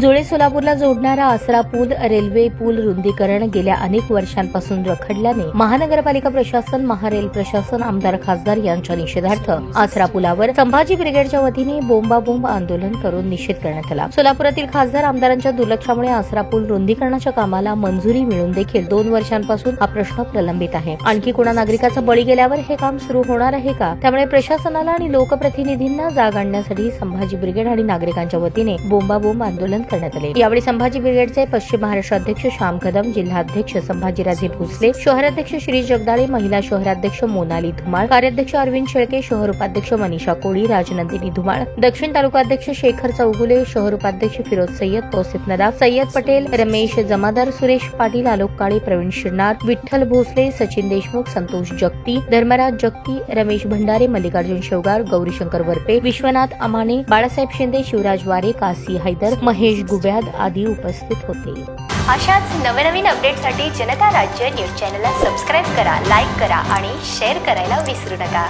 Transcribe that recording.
जुळे सोलापूरला जोडणारा आसरा पूल रेल्वे पूल रुंदीकरण गेल्या अनेक वर्षांपासून रखडल्याने महानगरपालिका प्रशासन महारेल प्रशासन आमदार खासदार यांच्या निषेधार्थ आसरा पुलावर संभाजी ब्रिगेडच्या वतीने बोंबाबोंब आंदोलन करून निषेध करण्यात आला. सोलापुरातील खासदार आमदारांच्या दुर्लक्षामुळे आसरा पूल रुंदीकरणाच्या कामाला मंजुरी मिळून देखील दोन वर्षांपासून हा प्रश्न प्रलंबित आहे. आणखी कोणा नागरिकाचा बळी गेल्यावर हे काम सुरू होणार आहे का? त्यामुळे प्रशासनाला आणि लोकप्रतिनिधींना जाग आणण्यासाठी संभाजी ब्रिगेड आणि नागरिकांच्या वतीने बोंबाबोंब आंदोलन करण्यात आले. यावेळी संभाजी ब्रिगेडचे पश्चिम महाराष्ट्र अध्यक्ष श्याम कदम जिल्हाध्यक्ष संभाजीराजे भोसले शहराध्यक्ष श्री जगदाळे महिला शहराध्यक्ष मोनाली धुमाळ कार्याध्यक्ष अरविंद शेळके शहर उपाध्यक्ष मनीषा कोळी राजनंदिनी धुमाळ दक्षिण तालुकाध्यक्ष शेखर चौगुले शहर उपाध्यक्ष फिरोज सय्यद तौसिफ नदाफ सय्यद पटेल रमेश जमादार सुरेश पाटील आलोक काळे प्रवीण शिरनार विठ्ठल भोसले सचिन देशमुख संतोष जगती धर्मराज जगती रमेश भंडारे मल्लिकार्जुन शेवगार गौरीशंकर वरपे विश्वनाथ अमाने बाळासाहेब शिंदे शिवराज वारे कासी हैदर महेश गुब्याद आदी उपस्थित होते. अशाच नवनवीन अपडेटसाठी जनता राज्य न्यूज चॅनलला सबस्क्राईब करा लाईक करा आणि शेअर करायला विसरू नका.